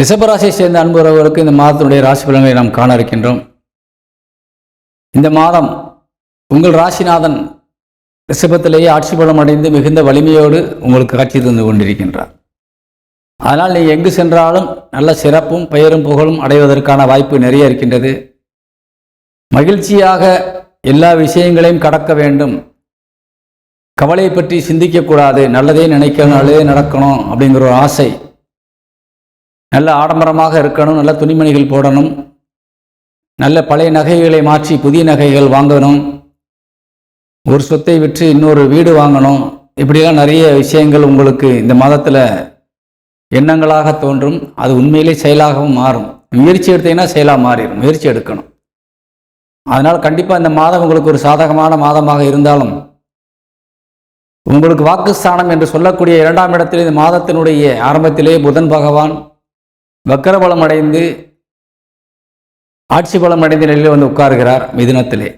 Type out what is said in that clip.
ரிஷபராசியை சேர்ந்த அன்புறவர்களுக்கு இந்த மாதத்தினுடைய ராசி பலன்களை நாம் காண இருக்கின்றோம். இந்த மாதம் உங்கள் ராசிநாதன் ரிஷபத்திலேயே ஆட்சி பலம் அடைந்து மிகுந்த வலிமையோடு உங்களுக்கு காட்சி தந்து கொண்டிருக்கின்றார். அதனால் நீங்கள் எங்கு சென்றாலும் நல்ல சிறப்பும் பெயரும் புகழும் அடைவதற்கான வாய்ப்பு நிறைய இருக்கின்றது. மகிழ்ச்சியாக எல்லா விஷயங்களையும் கடக்க வேண்டும். கவலையை பற்றி சிந்திக்கக்கூடாது. நல்லதே நினைக்கணும் நல்லதே நடக்கணும் அப்படிங்கிற ஒரு ஆசை நல்ல ஆடம்பரமாக இருக்கணும் நல்ல துணிமணிகள் போடணும் நல்ல பழைய நகைகளை மாற்றி புதிய நகைகள் வாங்கணும் ஒரு சொத்தை விற்று இன்னொரு வீடு வாங்கணும் இப்படிலாம் நிறைய விஷயங்கள் உங்களுக்கு இந்த மாதத்தில் எண்ணங்களாக தோன்றும். அது உண்மையிலே செயலாகவும் மாறும். முயற்சி எடுத்தீங்கன்னா செயலாக மாறிடும். முயற்சி எடுக்கணும். அதனால் கண்டிப்பாக இந்த மாதம் உங்களுக்கு ஒரு சாதகமான மாதமாக இருந்தாலும் உங்களுக்கு வாக்குஸ்தானம் என்று சொல்லக்கூடிய இரண்டாம் இடத்தில் இந்த மாதத்தினுடைய ஆரம்பத்திலே புதன் பகவான் வக்கரபலம் அடைந்து ஆட்சி பலம் அடைந்த நிலையில் வந்து உட்காருகிறார் மிதுனத்திலே.